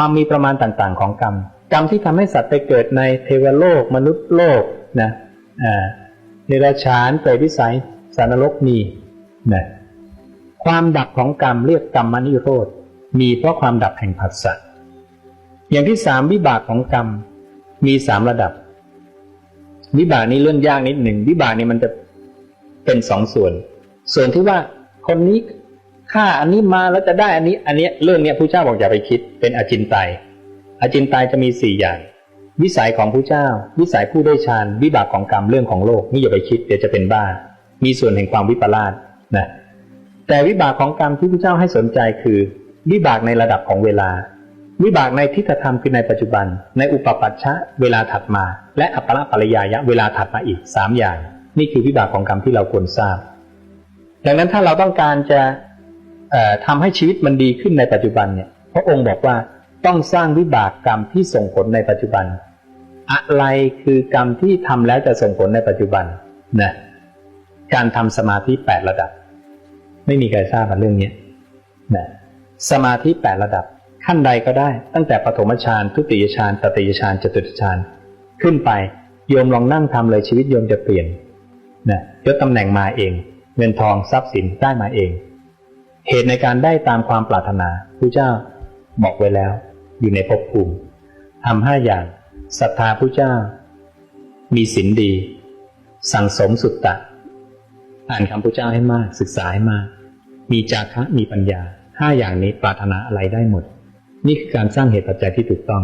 ความมีประมาณต่างๆ ของกรรม กรรมที่ทำให้สัตว์ไปเกิดในเทวโลก มนุษย์โลกนะอ่าเนรชานเปรตวิสัยสารนรกมีนะความดับของกรรมเรียกกรรมนิโรธมีเพราะความดับแห่งผัสสะอย่างที่สามวิบากของกรรมมีสามระดับ วิบากนี้เรื่องยากนิดหนึ่งวิบากนี้มันจะเป็นสองส่วน ส่วนที่ว่าคนนี้ ฆ่าอันนี้มาแล้วจะได้อันนี้ อันเนี้ยเรื่องเนี้ยผู้เจ้าบอกอย่าไปคิด เป็นอจินไตยอจินไตยจะมีสี่อย่าง วิสัยของผู้เจ้า วิสัยผู้ได้ฌานวิบากของกรรมเรื่องของโลกนี่อย่าไปคิดเดี๋ยวจะเป็นบ้า มีส่วนแห่งความวิปลาสนะแต่วิบากของกรรมที่ผู้เจ้าให้สนใจคือ วิบากในระดับของเวลา วิบากในทิฏฐธรรมคือในปัจจุบัน ในอุปปัชชะเวลาถัดมา และอัปปะปริยายะเวลาถัดมาอีกสามอย่าง นี่คือวิบากของกรรมที่เราควรทราบ ดังนั้นถ้าเราต้องการจะ ทำให้ชีวิตมันดีขึ้นในปัจจุบันเนี่ย พระองค์บอกว่าต้องสร้างวิบากกรรมที่ส่งผลในปัจจุบัน อะไรคือกรรมที่ทำแล้วจะส่งผลในปัจจุบันนะการทำสมาธิแปดระดับ ไม่มีใครทราบเรื่องนี้นะสมาธิแปดระดับ ขั้นใดก็ได้ ตั้งแต่ปฐมฌานทุติยฌานตติยฌานจตุตฌานขึ้นไปโยมลองนั่งทำเลยชีวิตโยมจะเปลี่ยนนะยศตำแหน่งมาเอง เงินทองทรัพย์สินได้มาเอง เหตุในการได้ตามความปรารถนาพระเจ้าบอกไว้แล้ว อยู่ในภพภูมิทำห้าอย่างศรัทธาพระเจ้า มีศีลดี สั่งสมสุตตะ อ่านคำพระเจ้าให้มาก ศึกษาให้มาก มีจาคะมีปัญญาห้าอย่างนี้ปรารถนาอะไรได้หมด นี่คือการสร้างเหตุปัจจัยที่ถูกต้อง